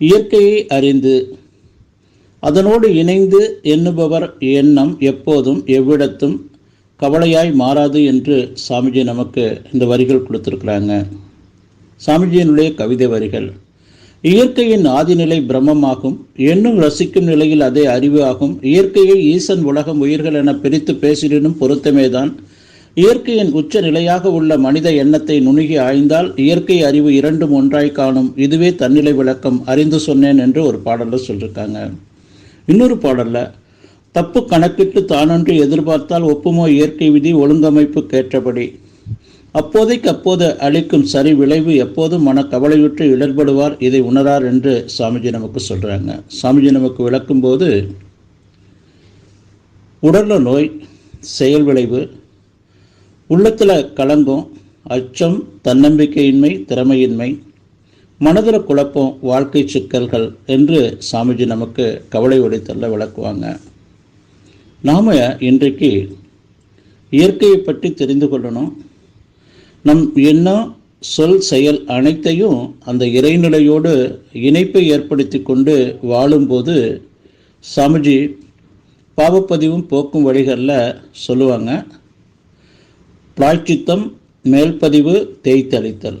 இயற்கையை அறிந்து அதனோடு இணைந்து எண்ணுபவர் எண்ணம் எப்போதும் எவ்விடத்தும் கவலையாய் மாறாது என்று சாமிஜி நமக்கு இந்த வரிகள் கொடுத்துருக்குறாங்க. சாமிஜியினுடைய கவிதை வரிகள். இயற்கையின் ஆதிநிலை பிரம்மமாகும் எண்ணும் ரசிக்கும் நிலையில் அதே அறிவு ஆகும். இயற்கையை ஈசன் உலகம் உயிர்கள் என பிரித்து பேசினும் பொருத்தமேதான் இயற்கையின் உச்ச நிலையாக உள்ள மனித எண்ணத்தை நுணுகி ஆய்ந்தால் இயற்கை அறிவு இரண்டும் ஒன்றாய் காணும். இதுவே தன்னிலை விளக்கம். அறிந்து சொன்னேன் என்று ஒரு பாடலில் சொல்லியிருக்காங்க இன்னொரு பாடல்ல தப்பு கணக்கிட்டு தானொன்று எதிர்பார்த்தால் ஒப்புமோ இயற்கை விதி ஒழுங்கமைப்பு கேட்டபடி அப்போதைக்கு அப்போது அளிக்கும் சரி விளைவு எப்போதும் மன கவலையுற்று இடர்படுவார் இதை உணரார் என்று சாமிஜி நமக்கு சொல்றாங்க. சாமிஜி நமக்கு விளக்கும்போது உடல்ல நோய் செயல் விளைவு உள்ளத்தில் கலங்கும் அச்சம் தன்னம்பிக்கையின்மை திறமையின்மை மனதில் குழப்பம் வாழ்க்கை சிக்கல்கள் என்று சாமிஜி நமக்கு கவலை உடைத்தல்ல விளக்குவாங்க. நாம் இன்றைக்கு இயற்கையை பற்றி தெரிந்து கொள்ளணும். நம் எண்ணம் சொல் செயல் அனைத்தையும் அந்த இறைநிலையோடு இணைப்பை ஏற்படுத்தி கொண்டு வாழும்போது சாமிஜி பாவப்பதிவும் போக்கும் வழிகளில் சொல்லுவாங்க. பிளாய்ச்சித்தம் மேல்பதிவு தேய்த்தளித்தல்.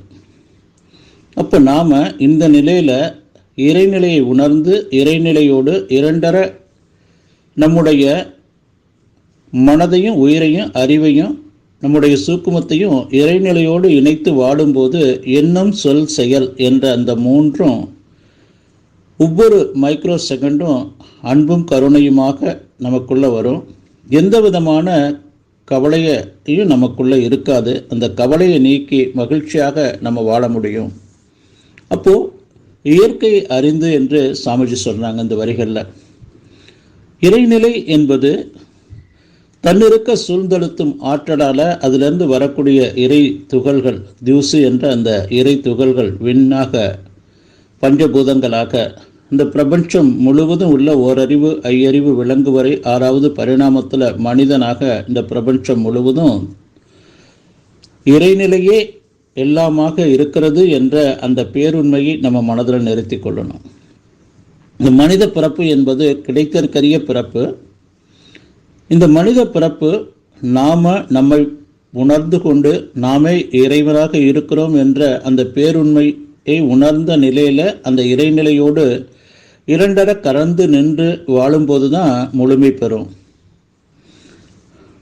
அப்போ நாம் இந்த நிலையில் இறைநிலையை உணர்ந்து இறைநிலையோடு இரண்டர நம்முடைய மனதையும் உயிரையும் அறிவையும் நம்முடைய சூக்குமத்தையும் இறைநிலையோடு இணைத்து வாடும்போது எண்ணம் சொல் செயல் என்ற அந்த மூன்றும் ஒவ்வொரு மைக்ரோ செகண்டும் அன்பும் கருணையுமாக நமக்குள்ளே வரும். எந்த விதமான கவலையையும் நமக்குள்ளே இருக்காது. அந்த கவலையை நீக்கி மகிழ்ச்சியாக நம்ம வாழ முடியும். அப்போது இயற்கை அறிந்து என்று சாமிஜி சொன்னாங்க இந்த வரிகளில். இறைநிலை என்பது தன்னிருக்க சூழ்ந்தெழுத்தும் ஆற்றலால் அதிலிருந்து வரக்கூடிய இறை துகள்கள் தியூசு என்ற அந்த இறை துகள்கள் விண்ணாக பஞ்சபூதங்களாக இந்த பிரபஞ்சம் முழுவதும் உள்ள ஓரறிவு ஐயறிவு விலங்கு வரை ஆறாவது பரிணாமத்தில் மனிதனாக இந்த பிரபஞ்சம் முழுவதும் இறைநிலையே எல்லாமாக இருக்கிறது என்ற அந்த பேருண்மையை நம்ம மனதில் நிறுத்தி கொள்ளணும். இந்த மனித பிறப்பு என்பது கிடைத்தற்கரிய பிறப்பு. இந்த மனித பிறப்பு நாம் நம்மை உணர்ந்து கொண்டு நாமே இறைவனாக இருக்கிறோம் என்ற அந்த பேருண்மையை உணர்ந்த நிலையில் அந்த இறைநிலையோடு இரண்டர கலந்து நின்று வாழும்போது தான் முழுமை பெறும்.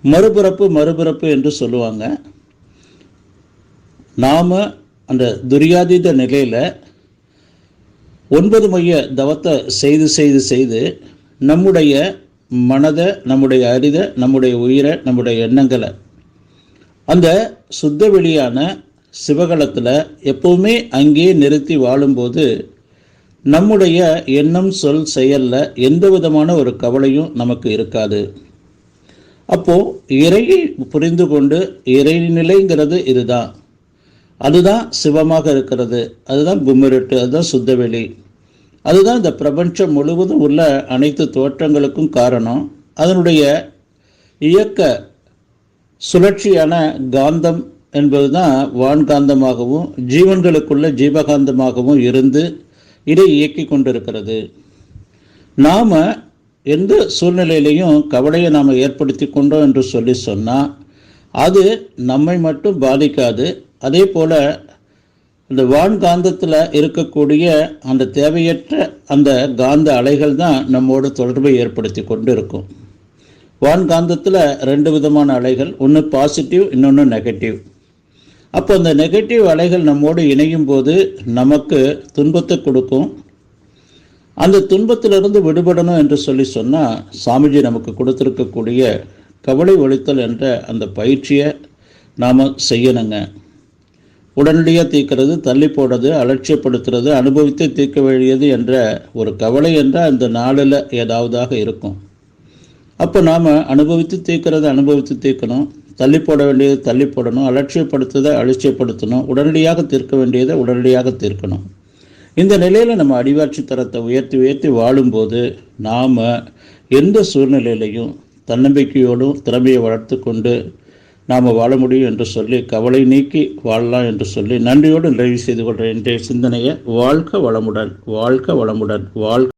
மறுபிறப்பு மறுபிறப்பு என்று சொல்லுவாங்க. நாம் அந்த துரியாதீத நிலையில் ஒன்பது மைய தவத்தை செய்து செய்து செய்து நம்முடைய மனதை நம்முடைய அரிதை நம்முடைய உயிரை நம்முடைய எண்ணங்களை அந்த சுத்த வெளியான சிவகலத்தில் எப்பவுமே அங்கேயே நிறுத்தி வாழும்போது நம்முடைய எண்ணம் சொல் செயலில் எந்த விதமான ஒரு கவலையும் நமக்கு இருக்காது. அப்போ இறையை புரிந்து கொண்டு இறைநிலைங்கிறது இதுதான். அதுதான் சிவமாக இருக்கிறது. அதுதான் கும்மிருட்டு அதுதான் சுத்தவெளி. அதுதான் இந்த பிரபஞ்சம் முழுவதும் உள்ள அனைத்து தோற்றங்களுக்கும் காரணம். அதனுடைய இயக்க சுழற்சியான காந்தம் என்பது தான் வான்காந்தமாகவும் ஜீவன்களுக்குள்ள ஜீவகாந்தமாகவும் இருந்து இதை இயக்கி கொண்டிருக்கிறது. நாம் எந்த சூழ்நிலையிலையும் கவலையை நாம் ஏற்படுத்தி கொண்டோம் என்று சொல்லி சொன்னால் அது நம்மை மட்டும் பாதிக்காது. அதே போல் இந்த வான்காந்தத்தில் இருக்கக்கூடிய அந்த தேவையற்ற அந்த காந்த அலைகள் தான் நம்மோடு தொடர்பை ஏற்படுத்தி கொண்டு இருக்கும் வான்காந்தத்தில் ரெண்டு விதமான அலைகள் ஒன்று பாசிட்டிவ் இன்னொன்று நெகட்டிவ். அப்போ அந்த நெகட்டிவ் அலைகள் நம்மோடு இணையும் போது நமக்கு துன்பத்தை கொடுக்கும். அந்த துன்பத்திலிருந்து விடுபடணும் என்று சொல்லி சொன்னால் சாமிஜி நமக்கு கொடுத்துருக்கக்கூடிய கவலை ஒழித்தல் என்ற அந்த பயிற்சியை நாம் செய்யணுங்க. உடனடியாக தீர்க்கிறது தள்ளி போடுறது அலட்சியப்படுத்துறது அனுபவித்து தீர்க்க வேண்டியது என்ற ஒரு கவலை என்றால் அந்த நாளில் ஏதாவதாக இருக்கும். அப்போ நாம் அனுபவித்து தீர்க்கிறத அனுபவித்து தீர்க்கணும். தள்ளி போட வேண்டியது தள்ளி போடணும் அலட்சியப்படுத்ததை அலட்சியப்படுத்தணும் உடனடியாக தீர்க்க வேண்டியதை உடனடியாக தீர்க்கணும். இந்த நிலையில் நம்ம அடிவாட்சி தரத்தை உயர்த்தி உயர்த்தி வாழும்போது நாம் எந்த சூழ்நிலையிலையும் தன்னம்பிக்கையோடும் திறமையை வளர்த்து கொண்டு நாம் வாழ முடியும் என்று சொல்லி கவலை நீக்கி வாழலாம் என்று சொல்லி நன்றியோடு நிறைவு செய்து கொள்கிறேன். இன்றைய சிந்தனையை வாழ்க வளமுடன் வாழ்க வளமுடன் வாழ்க